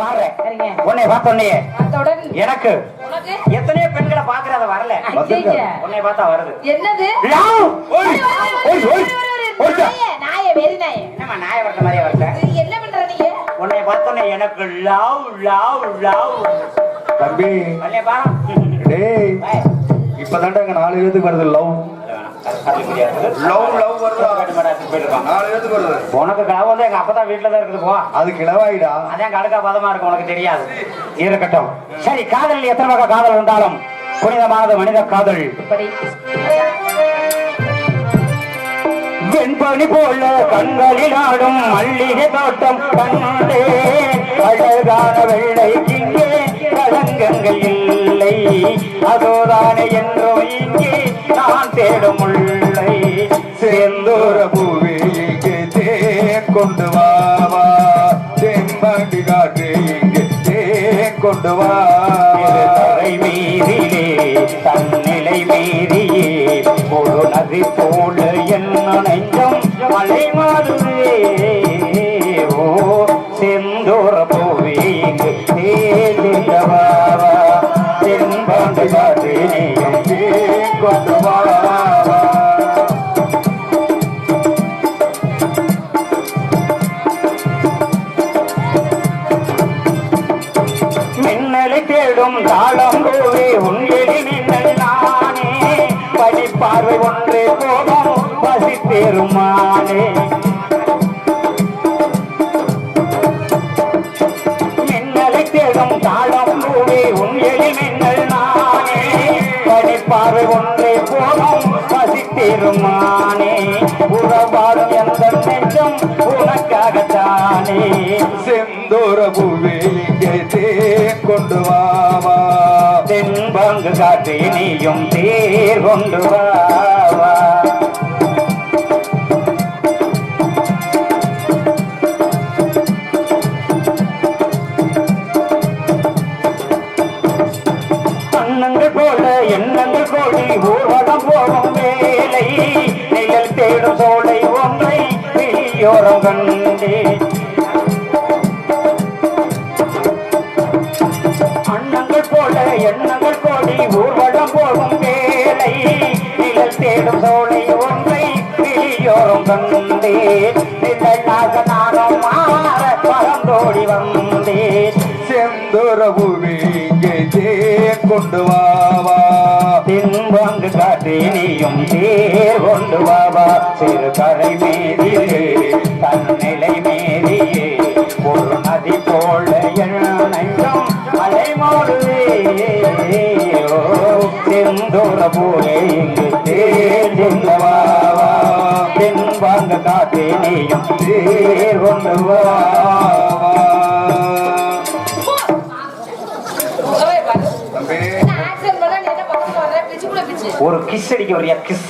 பாடுறேன். சரிங்க. உன்னை பார்த்தோன்னே பார்த்தவுடன் எனக்கு உனக்கு? எத்தனையோ பெண்களை பாக்குறத வரல. உன்னை பார்த்தா வருது. என்னது? ஓய். நாயே, வரட்ட மாதிரியே வரல என்ன பண்ற நீங்க? உன்னை பார்த்தோன்னே எனக்கு லவ் லவ் லவ். தம்பி. இப்பதான்டா நாலு பேத்துக்கு வருது லவ். லவ் லவ் உனக்கு கனவு வந்து எங்க அப்பதான் வீட்டுல தான் இருக்குது போ. அது கிளவாயிடா அதான் கடுக்கா பதமா இருக்கும் உனக்கு தெரியாது. இருக்கட்டும். சரி காதலில் எத்தனை வகை காதல் இருந்தாலும் புனிதமானது மனித காதல். இப்படி. வெண்பனி போல கண்களில் ஆடும் மல்லிகை தோட்டம் கண்டே அழகான வெள்ளை இங்கே இல்லை. அதோதானே என்றும் இங்கே நான் தேடும் முல்லை செந்தூர பூவே இங்கே தேன் கொண்டு வா தென்பாண்டி காற்று இங்கு தேன் கொண்டு வா வா. தன்னிலை மீறியே ஒரு நதி போல என் நெஞ்சம் மலை மாறுவே ஓ செந்தோர பூவே இங்கு தேடியவா தென்பாண்டு காற்று நீயும் தேன் கொண்டு வா. மின்னலை காலம் கூறி பூவே உன்கிளி நானே. படிப்பார்வை ஒன்றே போதும் பசி பெருமானே மின்னலை தேடும் காலம் கூறி உன்கிளி மின்னல் நானே. படிப்பார்வை ஒன்றே போதும் பசி பெருமானே உறவாடும் எந்த நெஞ்சம் உனக்காகத்தானே. செந்தூர பூவே கொண்டு வாவா தென்பங்கு காட்டு இனியும் தேர் கொண்டு வாவா தேடும் சோலை ஒன்றை வெளியோரம் கண்டே. எண்ணங்கள் கோடி ஊர்வலம் போகும் வேலை நிழல் தேடும் சோலை ஒன்றை வெளியோரம் கண்டே நிழலாக நானும் மாற பறந்தோடி இங்கே தேன் கொண்டு வா வா. தின்பங்கு தேர் கொண்டு வாவா சிறு கரை மீதியே ஒரு கிஸ் அடிக்க வரியா கிஸ்